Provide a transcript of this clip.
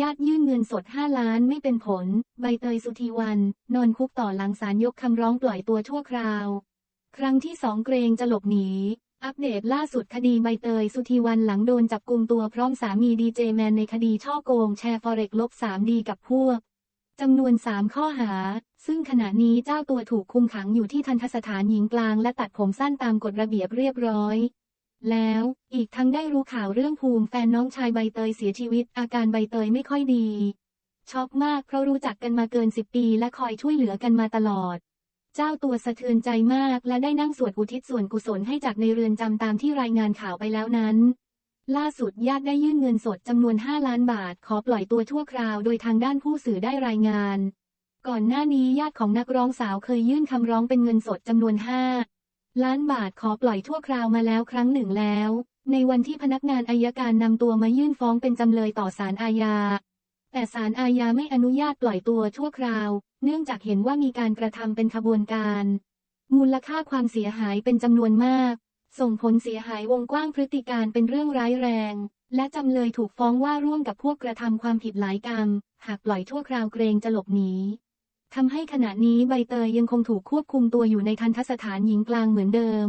ญาติยื่นเงินสด 5 ล้านไม่เป็นผล ใบเตยสุธีวัน นอนคุกต่อหลังศาลยกคำร้องปล่อยตัวชั่วคราว ครั้งที่สองเกรงจะหลบหนี อัปเดตล่าสุดคดีใบเตยสุธีวันหลังโดนจับกุมตัวพร้อมสามีดีเจแมนในคดีช่อโกงแชร์ฟอเร็กลบ3ดีกับพวกจำนวน 3 ข้อหา ซึ่งขณะนี้เจ้าตัวถูกคุมขังอยู่ที่ทันทสถานหญิงกลางและตัดผมสั้นตามกฎระเบียบเรียบร้อย แล้ว อีกทั้งได้รู้ข่าวเรื่องภูมิแฟนน้องชายใบเตยเสียชีวิต อาการใบเตยไม่ค่อยดี ช็อกมากเพราะรู้จักกันมาเกิน10ปีและคอยช่วยเหลือกันมาตลอด เจ้าตัวสะเทือนใจมากและได้นั่งสวดอุทิศส่วนกุศลให้จากในเรือนจำตามที่รายงานข่าวไปแล้วนั้น ล่าสุดญาติได้ยื่นเงินสดจำนวน 5 ล้านบาท ขอปล่อยตัวชั่วคราวโดยทางด้านผู้สื่อได้รายงาน ก่อนหน้านี้ญาติของนักร้องสาวเคยยื่นคำร้องเป็นเงินสดจำนวน5 ล้านบาทขอปล่อยชั่วคราวมาแล้วครั้งหนึ่งแล้ว ในวันที่พนักงานอายการนำตัวมายื่นฟ้องเป็นจำเลยต่อศาลอาญา แต่ศาลอาญาไม่อนุญาตปล่อยตัวชั่วคราว เนื่องจากเห็นว่ามีการกระทำเป็นขบวนการ มูลค่าความเสียหายเป็นจำนวนมาก ส่งผลเสียหายวงกว้างพฤติการเป็นเรื่องร้ายแรง และจำเลยถูกฟ้องว่าร่วมกับพวกกระทำความผิดหลายกรรม หากปล่อยชั่วคราวเกรงจะหลบหนี ทำให้ขณะนี้ใบเตยยังคงถูกควบคุมตัวอยู่ในทันทสถานหญิงกลางเหมือนเดิม